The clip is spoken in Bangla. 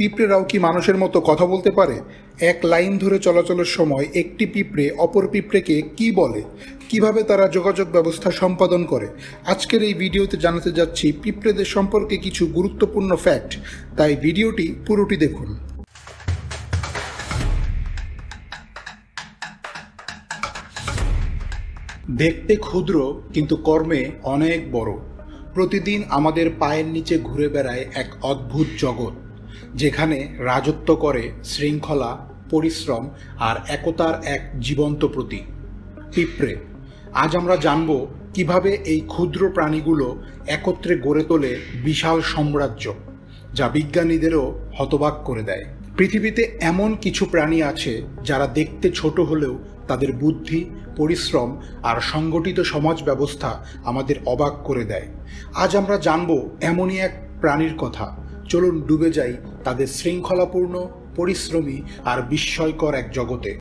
পিঁপড়েরাও কি মানুষের মতো কথা বলতে পারে? এক লাইন ধরে চলাচলের সময় একটি পিঁপড়ে অপর পিঁপড়েকে কি বলে? কীভাবে তারা যোগাযোগ ব্যবস্থা সম্পাদন করে? আজকের এই ভিডিওতে জানাতে যাচ্ছি পিঁপড়েদের সম্পর্কে কিছু গুরুত্বপূর্ণ ফ্যাক্ট। তাই ভিডিওটি পুরোটি দেখুন। দেখতে ক্ষুদ্র, কিন্তু কর্মে অনেক বড়। প্রতিদিন আমাদের পায়ের নিচে ঘুরে বেড়ায় এক অদ্ভুত জগৎ। যেখানে রাজত্ব করে শৃঙ্খলা, পরিশ্রম আর একতার এক জীবন্ত প্রতীক, পিঁপড়ে। আজ আমরা জানব কীভাবে এই ক্ষুদ্র প্রাণীগুলো একত্রে গড়ে তোলে বিশাল সাম্রাজ্য, যা বিজ্ঞানীদেরও হতবাক করে দেয়। পৃথিবীতে এমন কিছু প্রাণী আছে যারা দেখতে ছোট হলেও তাদের বুদ্ধি, পরিশ্রম আর সংগঠিত সমাজ ব্যবস্থা আমাদের অবাক করে দেয়। আজ আমরা জানব এমনই এক প্রাণীর কথা চলুন ডুবে যাই তাদের শৃঙ্খলাপূর্ণ পরিশ্রমী আর বিস্ময়কর এক জগতে।